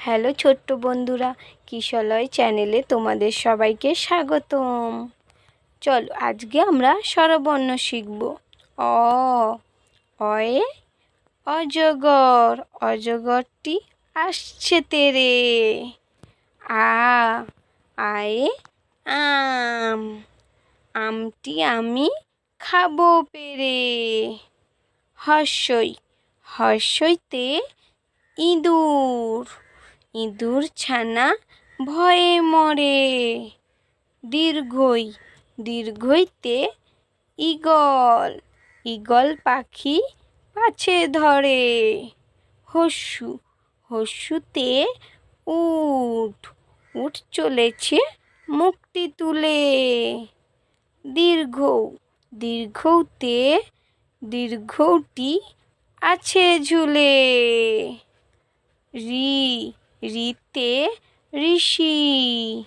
Hello ছোট্ট বন্ধুরা, কিশলয় চ্যানেলে তোমাদের সবাইকে স্বাগতম। চলো, আজকে আমরা স্বরবর্ণ শিখব। অ, অয়ে, অজগর, অজগরটি আসছে তেরে। আ, আয়ে, আম, আমটি আমি খাব পেরে। হর্ষই, হর্ষইতে ইঁদুর। ইঁদুর ছানা ভয়ে মরে। দীর্ঘই, দীর্ঘইতে ঈগল ঈগল পাখি পাছে ধরে। হস্যু, হস্যুতে উঠ উঠ চলেছে মুক্তি তুলে। দীর্ঘ দীর্ঘতে, দীর্ঘটি আছে ঝুলে। রি রিতে ঋষি।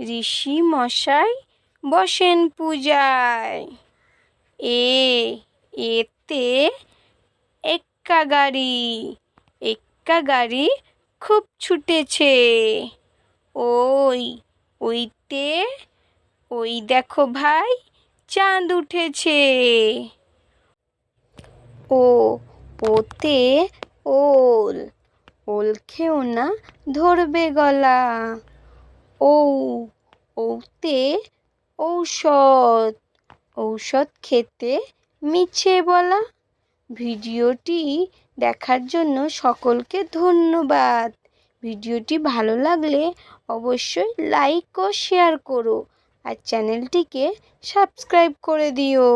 ঋষি মশাই বসেন পূজায়। এ, এতে এক্কা গাড়ি। এক্কা গাড়ি খুব ছুটেছে। ওই, ওইতে, ওই দেখো ভাই চাঁদ উঠেছে। ও ওতে ওল। ওল খেও না ধরবে গলা। ও ওতে ঔষধ ঔষধ খেতে মিছে বলা। ভিডিওটি দেখার জন্য সকলকে ধন্যবাদ। ভিডিওটি ভালো লাগলে অবশ্যই লাইক ও শেয়ার করো আর চ্যানেলটিকে সাবস্ক্রাইব করে দিও।